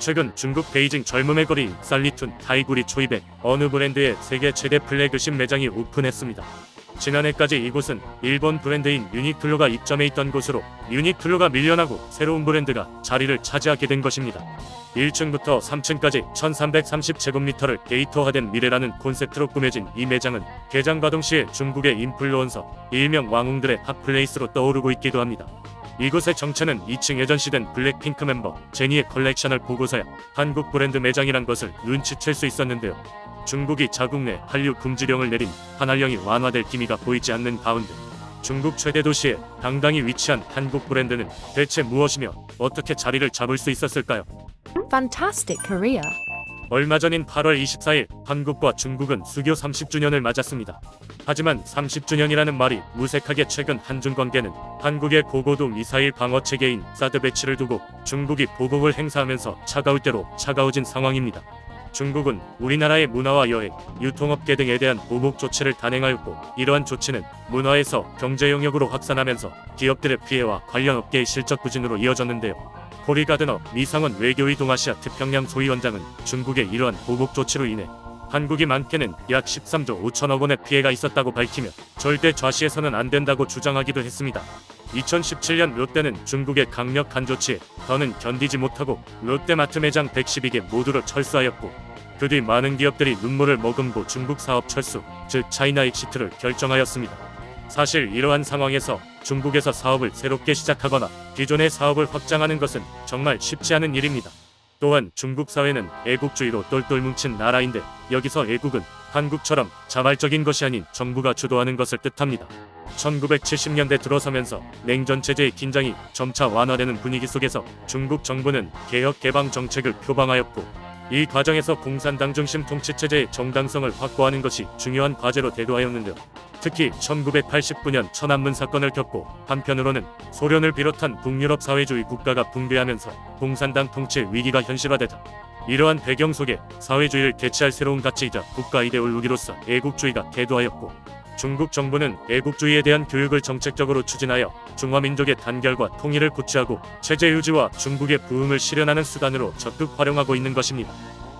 최근 중국 베이징 젊음의 거리인 살리툰 타이구리 초입에 어느 브랜드의 세계 최대 플래그십 매장이 오픈했습니다. 지난해까지 이곳은 일본 브랜드인 유니클로가 입점해 있던 곳으로 유니클로가 밀려나고 새로운 브랜드가 자리를 차지하게 된 것입니다. 1층부터 3층까지 1330제곱미터를 데이터화된 미래라는 콘셉트로 꾸며진 이 매장은 개장 가동 시에 중국의 인플루언서 일명 왕웅들의 핫플레이스로 떠오르고 있기도 합니다. 이곳의 정체는 2층 예전시된 블랙핑크 멤버 제니의 컬렉션을 보고서야 한국 브랜드 매장이란 것을 눈치챌 수 있었는데요. 중국이 자국 내 한류 금지령을 내린 한한령이 완화될 기미가 보이지 않는 가운데 중국 최대 도시에 당당히 위치한 한국 브랜드는 대체 무엇이며 어떻게 자리를 잡을 수 있었을까요? Fantastic Korea. 얼마 전인 8월 24일 한국과 중국은 수교 30주년을 맞았습니다. 하지만 30주년이라는 말이 무색하게 최근 한중 관계는 한국의 고고도 미사일 방어 체계인 사드 배치를 두고 중국이 보복을 행사하면서 차가울 대로 차가워진 상황입니다. 중국은 우리나라의 문화와 여행, 유통업계 등에 대한 보복 조치를 단행하였고 이러한 조치는 문화에서 경제 영역으로 확산하면서 기업들의 피해와 관련 업계의 실적 부진으로 이어졌는데요. 코리 가드너 미상원 외교의 동아시아 태평양 소위원장은 중국의 이러한 보복 조치로 인해 한국이 많게는 약 13조 5천억 원의 피해가 있었다고 밝히며 절대 좌시해서는 안 된다고 주장하기도 했습니다. 2017년 롯데는 중국의 강력한 조치에 더는 견디지 못하고 롯데마트 매장 112개 모두를 철수하였고 그 뒤 많은 기업들이 눈물을 머금고 중국 사업 철수, 즉 차이나 익시트를 결정하였습니다. 사실 이러한 상황에서 중국에서 사업을 새롭게 시작하거나 기존의 사업을 확장하는 것은 정말 쉽지 않은 일입니다. 또한 중국 사회는 애국주의로 똘똘 뭉친 나라인데 여기서 애국은 한국처럼 자발적인 것이 아닌 정부가 주도하는 것을 뜻합니다. 1970년대 들어서면서 냉전 체제의 긴장이 점차 완화되는 분위기 속에서 중국 정부는 개혁 개방 정책을 표방하였고 이 과정에서 공산당 중심 통치 체제의 정당성을 확보하는 것이 중요한 과제로 대두하였는데요. 특히 1989년 천안문 사건을 겪고 한편으로는 소련을 비롯한 북유럽 사회주의 국가가 붕괴하면서 공산당 통치의 위기가 현실화되자 이러한 배경 속에 사회주의를 대체할 새로운 가치이자 국가 이데올로기로서 애국주의가 대두하였고 중국 정부는 애국주의에 대한 교육을 정책적으로 추진하여 중화민족의 단결과 통일을 구취하고 체제 유지와 중국의 부흥을 실현하는 수단으로 적극 활용하고 있는 것입니다.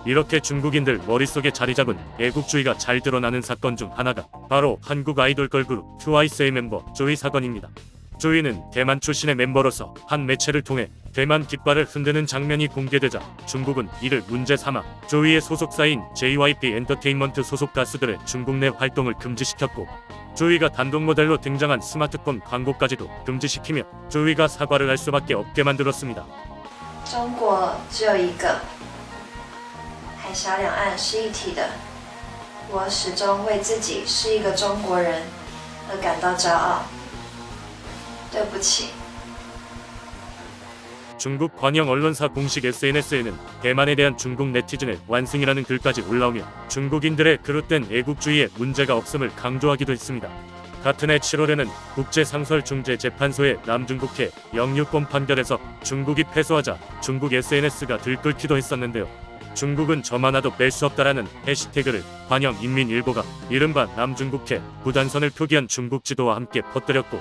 이렇게 중국인들 머릿속에 자리 잡은 애국주의가 잘 드러나는 사건 중 하나가 바로 한국 아이돌 걸그룹 트와이스의 멤버 조이 사건입니다. 조이는 대만 출신의 멤버로서 한 매체를 통해 대만 깃발을 흔드는 장면이 공개되자 중국은 이를 문제 삼아 조이의 소속사인 JYP 엔터테인먼트 소속 가수들의 중국 내 활동을 금지시켰고 조이가 단독 모델로 등장한 스마트폰 광고까지도 금지시키며 조이가 사과를 할 수밖에 없게 만들었습니다. 中国只有一个， 海峡两岸是一体的。我始终为自己是一个中国人而感到骄傲。对不起。 중국 관영 언론사 공식 SNS에는 대만에 대한 중국 네티즌의 완승이라는 글까지 올라오며 중국인들의 그릇된 애국주의에 문제가 없음을 강조하기도 했습니다. 같은 해 7월에는 국제상설중재재판소의 남중국해 영유권 판결에서 중국이 패소하자 중국 SNS가 들끓기도 했었는데요. 중국은 저 하나도 뺄 수 없다라는 해시태그를 관영 인민일보가 이른바 남중국해 부단선을 표기한 중국 지도와 함께 퍼뜨렸고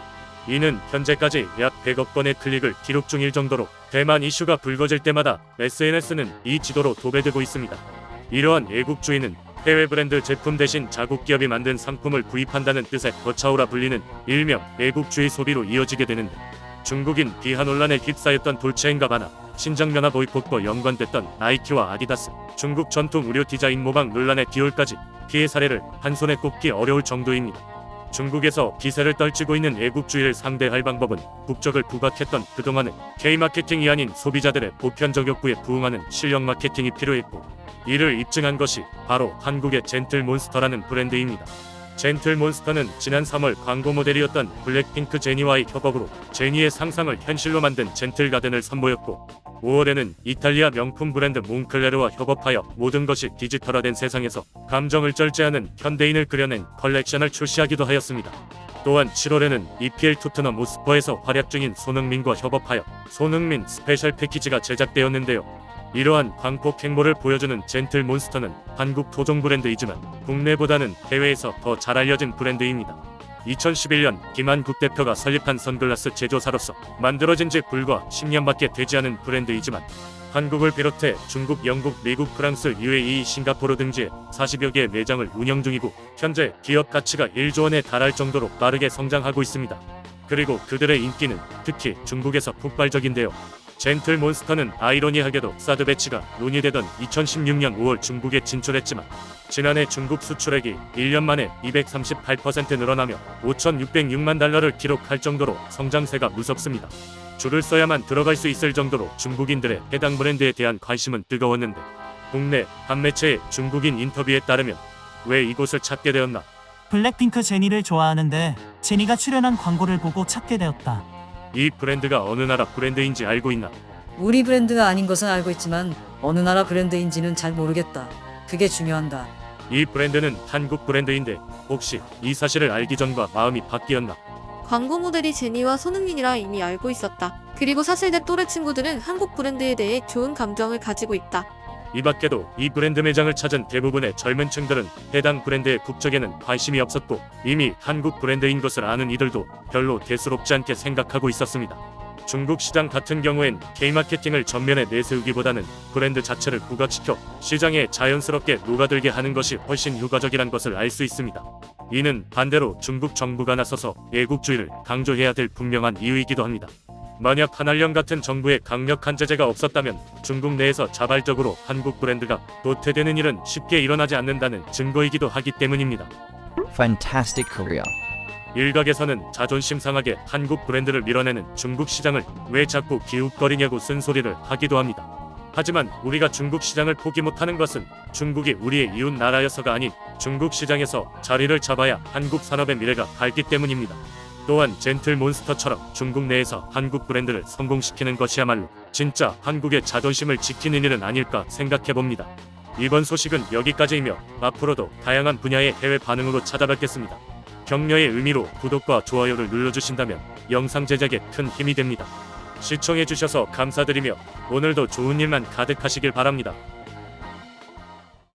이는 현재까지 약 100억 건의 클릭을 기록 중일 정도로 대만 이슈가 불거질 때마다 SNS는 이 지도로 도배되고 있습니다. 이러한 애국주의는 해외 브랜드 제품 대신 자국 기업이 만든 상품을 구입한다는 뜻의 거차오라 불리는 일명 애국주의 소비로 이어지게 되는데 중국인 비하 논란에 휩싸였던 돌체인가 바나 신장면화 보이콧과 연관됐던 나이키와 아디다스, 중국 전통 의료 디자인 모방 논란의 디올까지 피해 사례를 한 손에 꼽기 어려울 정도입니다. 중국에서 기세를 떨치고 있는 애국주의를 상대할 방법은 국적을 부각했던 그동안은 K-마케팅이 아닌 소비자들의 보편적 욕구에 부응하는 실력 마케팅이 필요했고 이를 입증한 것이 바로 한국의 젠틀몬스터라는 브랜드입니다. 젠틀몬스터는 지난 3월 광고 모델이었던 블랙핑크 제니와의 협업으로 제니의 상상을 현실로 만든 젠틀가든을 선보였고 5월에는 이탈리아 명품 브랜드 몽클레르와 협업하여 모든 것이 디지털화된 세상에서 감정을 절제하는 현대인을 그려낸 컬렉션을 출시하기도 하였습니다. 또한 7월에는 EPL 토트넘 모스퍼에서 활약 중인 손흥민과 협업하여 손흥민 스페셜 패키지가 제작되었는데요. 이러한 광폭 행보를 보여주는 젠틀 몬스터는 한국 토종 브랜드이지만 국내보다는 해외에서 더 잘 알려진 브랜드입니다. 2011년 김한국 대표가 설립한 선글라스 제조사로서 만들어진 지 불과 10년밖에 되지 않은 브랜드이지만 한국을 비롯해 중국, 영국, 미국, 프랑스, UAE, 싱가포르 등지에 40여 개의 매장을 운영 중이고 현재 기업 가치가 1조 원에 달할 정도로 빠르게 성장하고 있습니다. 그리고 그들의 인기는 특히 중국에서 폭발적인데요. 젠틀 몬스터는 아이러니하게도 사드 배치가 논의되던 2016년 5월 중국에 진출했지만 지난해 중국 수출액이 1년 만에 238% 늘어나며 5,606만 달러를 기록할 정도로 성장세가 무섭습니다. 줄을 써야만 들어갈 수 있을 정도로 중국인들의 해당 브랜드에 대한 관심은 뜨거웠는데 국내 한 매체의 중국인 인터뷰에 따르면 왜 이곳을 찾게 되었나? 블랙핑크 제니를 좋아하는데 제니가 출연한 광고를 보고 찾게 되었다. 이 브랜드가 어느 나라 브랜드인지 알고 있나? 우리 브랜드가 아닌 것은 알고 있지만 어느 나라 브랜드인지는 잘 모르겠다. 그게 중요한다. 이 브랜드는 한국 브랜드인데 혹시 이 사실을 알기 전과 마음이 바뀌었나? 광고 모델이 제니와 손흥민이라 이미 알고 있었다. 그리고 사실 내 또래 친구들은 한국 브랜드에 대해 좋은 감정을 가지고 있다. 이 밖에도 이 브랜드 매장을 찾은 대부분의 젊은 층들은 해당 브랜드의 국적에는 관심이 없었고 이미 한국 브랜드인 것을 아는 이들도 별로 대수롭지 않게 생각하고 있었습니다. 중국 시장 같은 경우엔 K-마케팅을 전면에 내세우기보다는 브랜드 자체를 부각시켜 시장에 자연스럽게 녹아들게 하는 것이 훨씬 효과적이란 것을 알 수 있습니다. 이는 반대로 중국 정부가 나서서 애국주의를 강조해야 될 분명한 이유이기도 합니다. 만약 한알령 같은 정부의 강력한 제재가 없었다면 중국 내에서 자발적으로 한국 브랜드가 도태되는 일은 쉽게 일어나지 않는다는 증거이기도 하기 때문입니다. Fantastic Korea. 일각에서는 자존심 상하게 한국 브랜드를 밀어내는 중국 시장을 왜 자꾸 기웃거리냐고 쓴소리를 하기도 합니다. 하지만 우리가 중국 시장을 포기 못하는 것은 중국이 우리의 이웃 나라여서가 아닌 중국 시장에서 자리를 잡아야 한국 산업의 미래가 밝기 때문입니다. 또한 젠틀 몬스터처럼 중국 내에서 한국 브랜드를 성공시키는 것이야말로 진짜 한국의 자존심을 지키는 일은 아닐까 생각해 봅니다. 이번 소식은 여기까지이며 앞으로도 다양한 분야의 해외 반응으로 찾아뵙겠습니다. 격려의 의미로 구독과 좋아요를 눌러주신다면 영상 제작에 큰 힘이 됩니다. 시청해주셔서 감사드리며 오늘도 좋은 일만 가득하시길 바랍니다.